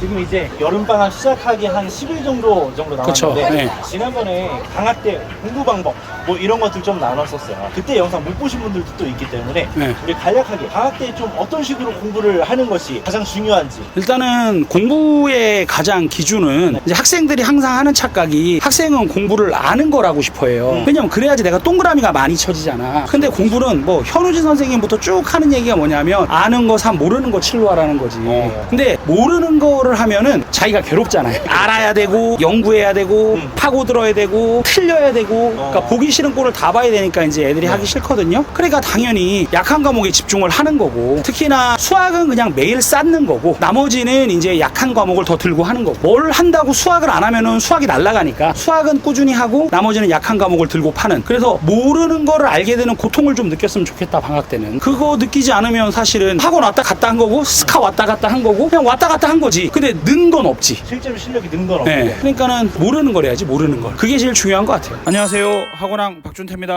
지금 이제 여름방학 시작하기 한 10일 정도 정도 그쵸, 남았는데 네. 지난번에 방학 때 공부 방법 뭐 이런 것들 좀 나눴었어요. 그때 영상 못 보신 분들도 또 있기 때문에 네. 우리 간략하게 방학 때 좀 어떤 식으로 공부를 하는 것이 가장 중요한지 일단은 공부의 가장 기준은 이제 학생들이 항상 하는 착각이 학생은 공부를 아는 거라고 싶어해요. 음. 왜냐면 그래야지 내가 동그라미가 많이 쳐지잖아. 근데 공부는 뭐 현우진 선생님부터 쭉 하는 얘기가 뭐냐면 아는 거 3, 모르는 거 7로 하라는 거지. 어. 근데 모르는 거를 하면은 자기가 괴롭잖아요. 알아야 되고 연구해야 되고 음. 파고 들어야 되고 틀려야 되고 어. 그러니까 보기 싫은 꼴을 다 봐야 되니까 이제 애들이 네. 하기 싫거든요. 그러니까 당연히 약한 과목에 집중을 하는 거고 특히나 수학은 그냥 매일 쌓는 거고 나머지는 이제 약한 과목을 더 들고 하는 거고 뭘 한다고 수학을 안 하면은 수학이 날아가니까 수학은 꾸준히 하고 나머지는 약한 과목을 들고 파는 그래서 모르는 거를 알게 되는 고통을 좀 느꼈으면 좋겠다 방학 때는 그거 느끼지 않으면 사실은 학원 왔다 갔다 한 거고 스카 왔다 갔다 한 거고 그냥 왔다 갔다 한 거지 근데 는 건 없지. 실제로 실력이 는 건 없고. 네. 그러니까는 모르는 거래야지 모르는 걸. 그게 제일 중요한 것 같아요. 안녕하세요. 학원왕 박준태입니다